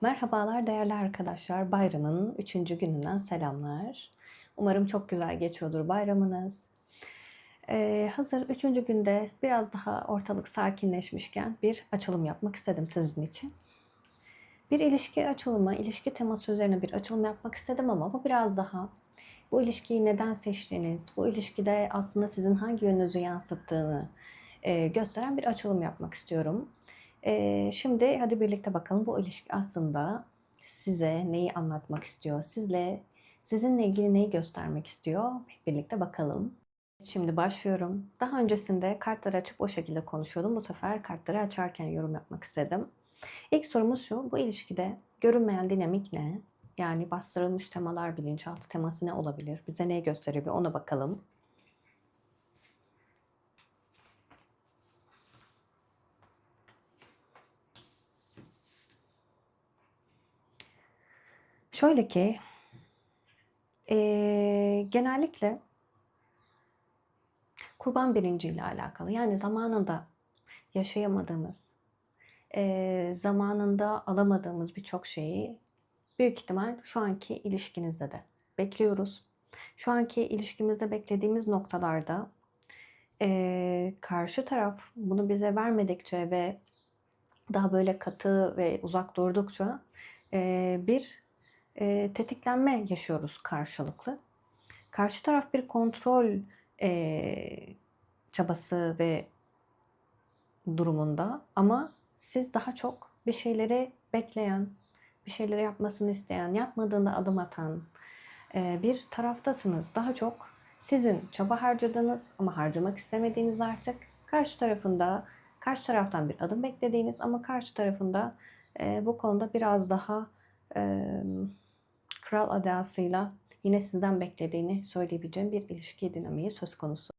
Merhabalar değerli arkadaşlar. Bayramın 3. gününden selamlar. Umarım çok güzel geçiyordur bayramınız. Ee, hazır 3. günde biraz daha ortalık sakinleşmişken bir açılım yapmak istedim sizin için. Bir ilişki açılımı, ilişki teması üzerine bir açılım yapmak istedim ama bu biraz daha bu ilişkiyi neden seçtiğiniz, bu ilişkide aslında sizin hangi yönünüzü yansıttığını e, gösteren bir açılım yapmak istiyorum. Şimdi hadi birlikte bakalım bu ilişki aslında size neyi anlatmak istiyor, sizle sizinle ilgili neyi göstermek istiyor. Hep birlikte bakalım. Şimdi başlıyorum. Daha öncesinde kartları açıp o şekilde konuşuyordum. Bu sefer kartları açarken yorum yapmak istedim. İlk sorumuz şu, bu ilişkide görünmeyen dinamik ne? Yani bastırılmış temalar, bilinçaltı teması ne olabilir? Bize neyi gösteriyor bir ona bakalım. Şöyle ki, eee, genellikle kurban bilinciyle alakalı. Yani zamanında yaşayamadığımız, eee, zamanında alamadığımız birçok şeyi büyük ihtimal şu anki ilişkinizde de bekliyoruz. Şu anki ilişkimizde beklediğimiz noktalarda eee, karşı taraf bunu bize vermedikçe ve daha böyle katı ve uzak durdukça eee, bir eee, tetiklenme yaşıyoruz karşılıklı. Karşı taraf bir kontrol eee, çabası ve durumunda ama siz daha çok bir şeyleri bekleyen, bir şeyleri yapmasını isteyen, yapmadığında adım atan eee, bir taraftasınız. Daha çok sizin çaba harcadığınız ama harcamak istemediğiniz artık karşı tarafında karşı taraftan bir adım beklediğiniz ama karşı tarafında eee, bu konuda biraz daha eee, kral adasıyla yine sizden beklediğini söyleyebileceğim bir ilişki dinamiği söz konusu.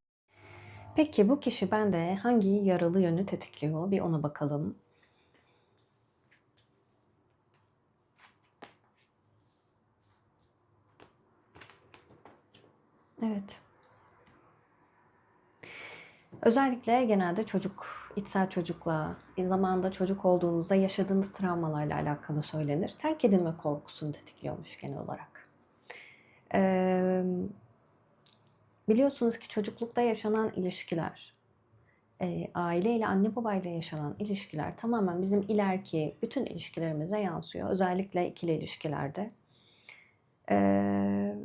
Peki bu kişi bende hangi yaralı yönü tetikliyor? Bir ona bakalım. Evet. Özellikle genelde çocuk, içsel çocukla, e, zamanında çocuk olduğunuzda yaşadığınız travmalarla alakalı söylenir. Terk edilme korkusunu tetikliyormuş genel olarak. Eee, biliyorsunuz ki çocuklukta yaşanan ilişkiler, eee, aileyle, anne babayla yaşanan ilişkiler tamamen bizim ileriki bütün ilişkilerimize yansıyor. Özellikle ikili ilişkilerde. Eee,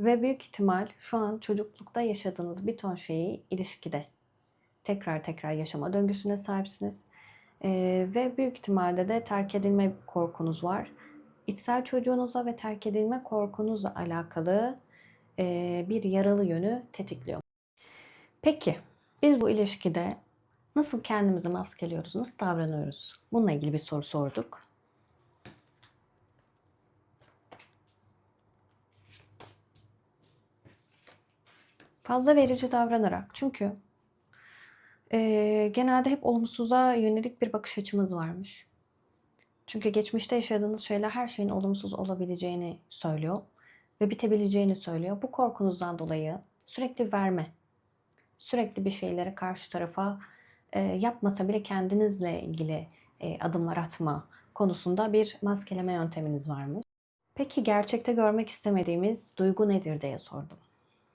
ve büyük ihtimal şu an çocuklukta yaşadığınız bir ton şeyi ilişkide tekrar tekrar yaşama döngüsüne sahipsiniz. Eee, ve büyük ihtimalle de terk edilme korkunuz var. İçsel çocuğunuza ve terk edilme korkunuzla alakalı eee, bir yaralı yönü tetikliyor. Peki biz bu ilişkide nasıl kendimizi maskeliyoruz, nasıl davranıyoruz? Bununla ilgili bir soru sorduk. Fazla verici davranarak. Çünkü eee, genelde hep olumsuza yönelik bir bakış açımız varmış. Çünkü geçmişte yaşadığınız şeyler her şeyin olumsuz olabileceğini söylüyor ve bitebileceğini söylüyor. Bu korkunuzdan dolayı sürekli verme, sürekli bir şeyleri karşı tarafa e, yapmasa bile kendinizle ilgili e, adımlar atma konusunda bir maskeleme yönteminiz varmış. Peki gerçekte görmek istemediğimiz duygu nedir diye sordum.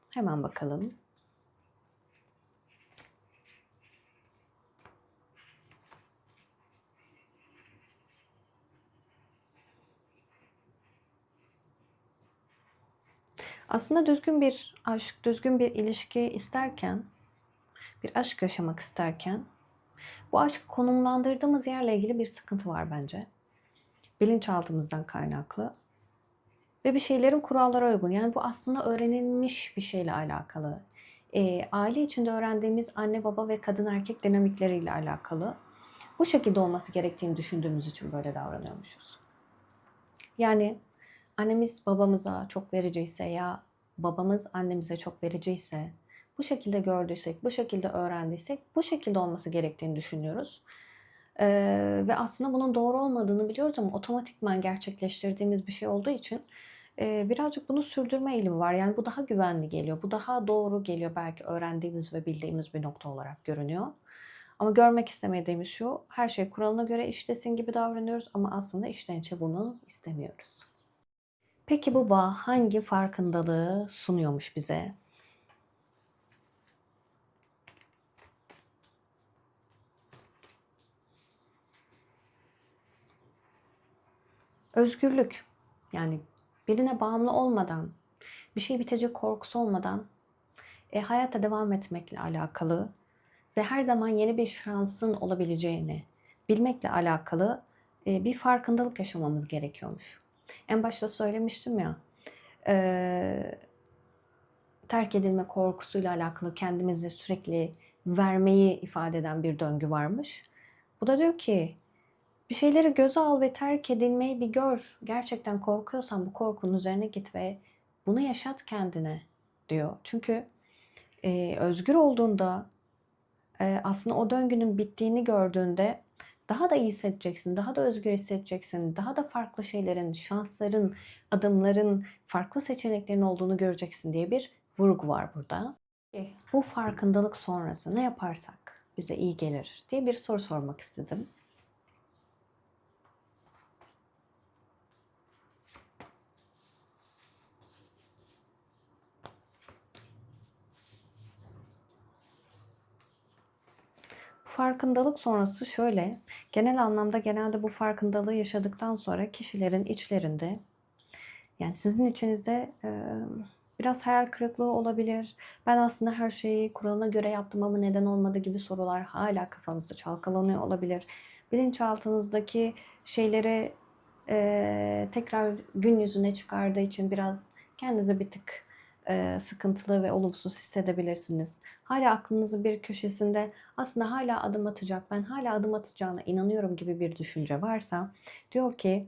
Hemen bakalım. Aslında düzgün bir aşk, düzgün bir ilişki isterken, bir aşk yaşamak isterken bu aşkı konumlandırdığımız yerle ilgili bir sıkıntı var bence. Bilinçaltımızdan kaynaklı ve bir şeylerin kurallara uygun. Yani bu aslında öğrenilmiş bir şeyle alakalı. Eee, aile içinde öğrendiğimiz anne baba ve kadın erkek dinamikleriyle alakalı. Bu şekilde olması gerektiğini düşündüğümüz için böyle davranıyormuşuz. Yani annemiz babamıza çok vericiyse ya babamız annemize çok vericiyse, bu şekilde gördüysek, bu şekilde öğrendiysek bu şekilde olması gerektiğini düşünüyoruz. Eee, ve aslında bunun doğru olmadığını biliyoruz ama otomatikman gerçekleştirdiğimiz bir şey olduğu için eee, birazcık bunu sürdürme eğilimi var. Yani bu daha güvenli geliyor, bu daha doğru geliyor belki öğrendiğimiz ve bildiğimiz bir nokta olarak görünüyor. Ama görmek istemediğimiz şu, her şey kuralına göre işlesin gibi davranıyoruz ama aslında içten içe bunu istemiyoruz. Peki bu bağ hangi farkındalığı sunuyormuş bize? Özgürlük. Yani birine bağımlı olmadan, bir şey bitecek korkusu olmadan e, hayata devam etmekle alakalı ve her zaman yeni bir şansın olabileceğini bilmekle alakalı e, bir farkındalık yaşamamız gerekiyormuş. En başta söylemiştim ya, e, terk edilme korkusuyla alakalı kendimizi sürekli vermeyi ifade eden bir döngü varmış. Bu da diyor ki bir şeyleri göze al ve terk edilmeyi bir gör. Gerçekten korkuyorsan bu korkunun üzerine git ve bunu yaşat kendine diyor. Çünkü e, özgür olduğunda e, aslında o döngünün bittiğini gördüğünde daha da iyi hissedeceksin, daha da özgür hissedeceksin, daha da farklı şeylerin, şansların, adımların, farklı seçeneklerin olduğunu göreceksin diye bir vurgu var burada. Bu farkındalık sonrası ne yaparsak bize iyi gelir diye bir soru sormak istedim. Farkındalık sonrası şöyle, genel anlamda genelde bu farkındalığı yaşadıktan sonra kişilerin içlerinde, yani sizin içinizde e, biraz hayal kırıklığı olabilir. Ben aslında her şeyi kuralına göre yaptım ama neden olmadı gibi sorular hala kafanızda çalkalanıyor olabilir. Bilinçaltınızdaki şeyleri e, tekrar gün yüzüne çıkardığı için biraz kendinize bir tık sıkıntılı ve olumsuz hissedebilirsiniz. Hala aklınızın bir köşesinde aslında hala adım atacak, ben hala adım atacağına inanıyorum gibi bir düşünce varsa diyor ki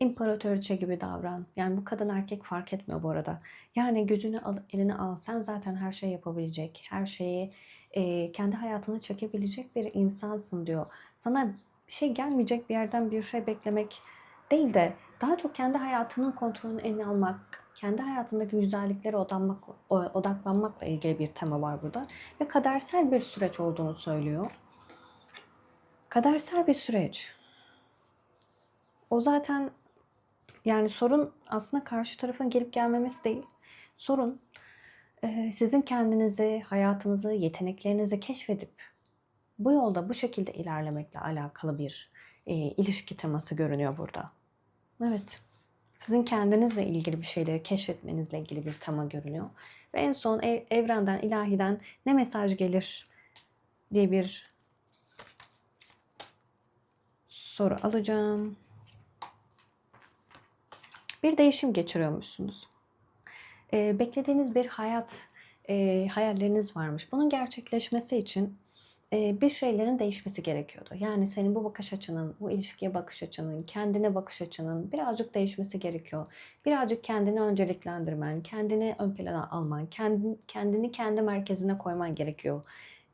imparatoriçe gibi davran. Yani bu kadın erkek fark etmiyor bu arada. Yani gücünü al, eline al. Sen zaten her şey yapabilecek, her şeyi e, kendi hayatına çekebilecek bir insansın diyor. Sana bir şey gelmeyecek bir yerden bir şey beklemek değil de daha çok kendi hayatının kontrolünü eline almak, kendi hayatındaki güzelliklere odaklanmak, odaklanmakla ilgili bir tema var burada. Ve kadersel bir süreç olduğunu söylüyor. Kadersel bir süreç. O zaten yani sorun aslında karşı tarafın gelip gelmemesi değil. Sorun e, sizin kendinizi, hayatınızı, yeteneklerinizi keşfedip bu yolda bu şekilde ilerlemekle alakalı bir e, ilişki teması görünüyor burada. Evet. Sizin kendinizle ilgili bir şeyleri keşfetmenizle ilgili bir tema görünüyor. Ve en son ev, evrenden, ilahiden ne mesaj gelir diye bir soru alacağım. Bir değişim geçiriyormuşsunuz. Ee, beklediğiniz bir hayat, e, hayalleriniz varmış. Bunun gerçekleşmesi için bir şeylerin değişmesi gerekiyordu. Yani senin bu bakış açının, bu ilişkiye bakış açının, kendine bakış açının birazcık değişmesi gerekiyor. Birazcık kendini önceliklendirmen, kendini ön plana alman, kendini, kendi merkezine koyman gerekiyor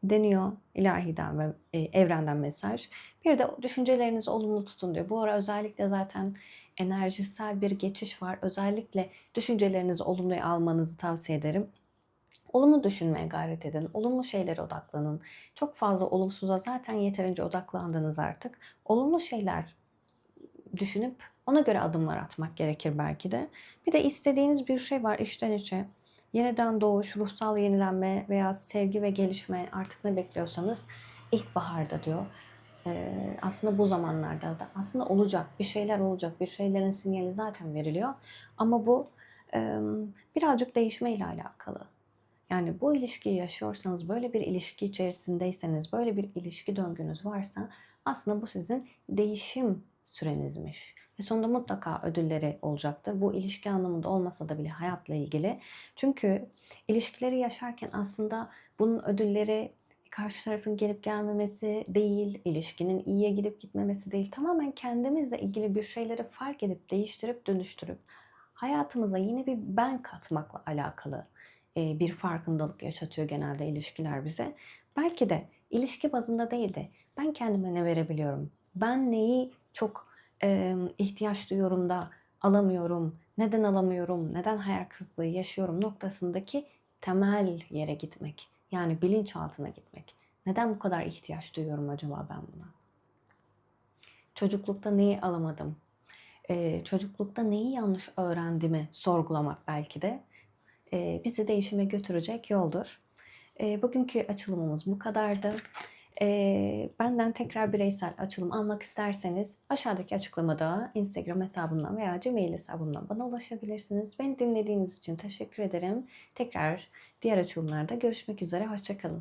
deniyor ilahiden ve evrenden mesaj. Bir de düşüncelerinizi olumlu tutun diyor. Bu ara özellikle zaten enerjisel bir geçiş var. Özellikle düşüncelerinizi olumluya almanızı tavsiye ederim. Olumlu düşünmeye gayret edin. Olumlu şeylere odaklanın. Çok fazla olumsuza zaten yeterince odaklandınız artık. Olumlu şeyler düşünüp ona göre adımlar atmak gerekir belki de. Bir de istediğiniz bir şey var içten içe. Yeniden doğuş, ruhsal yenilenme veya sevgi ve gelişme artık ne bekliyorsanız ilkbaharda diyor. Ee, aslında bu zamanlarda da aslında olacak bir şeyler olacak bir şeylerin sinyali zaten veriliyor ama bu e, birazcık değişme ile alakalı yani bu ilişkiyi yaşıyorsanız, böyle bir ilişki içerisindeyseniz, böyle bir ilişki döngünüz varsa aslında bu sizin değişim sürenizmiş. Ve sonunda mutlaka ödülleri olacaktır. Bu ilişki anlamında olmasa da bile hayatla ilgili. Çünkü ilişkileri yaşarken aslında bunun ödülleri karşı tarafın gelip gelmemesi değil, ilişkinin iyiye gidip gitmemesi değil. Tamamen kendimizle ilgili bir şeyleri fark edip, değiştirip, dönüştürüp hayatımıza yeni bir ben katmakla alakalı bir farkındalık yaşatıyor genelde ilişkiler bize. Belki de ilişki bazında değil de ben kendime ne verebiliyorum? Ben neyi çok e, ihtiyaç duyuyorum da alamıyorum? Neden alamıyorum? Neden hayal kırıklığı yaşıyorum noktasındaki temel yere gitmek. Yani bilinçaltına gitmek. Neden bu kadar ihtiyaç duyuyorum acaba ben buna? Çocuklukta neyi alamadım? Ee, çocuklukta neyi yanlış öğrendiğimi sorgulamak belki de e, bizi değişime götürecek yoldur. E, bugünkü açılımımız bu kadardı. E, benden tekrar bireysel açılım almak isterseniz aşağıdaki açıklamada Instagram hesabımdan veya Gmail hesabımdan bana ulaşabilirsiniz. Beni dinlediğiniz için teşekkür ederim. Tekrar diğer açılımlarda görüşmek üzere. Hoşçakalın.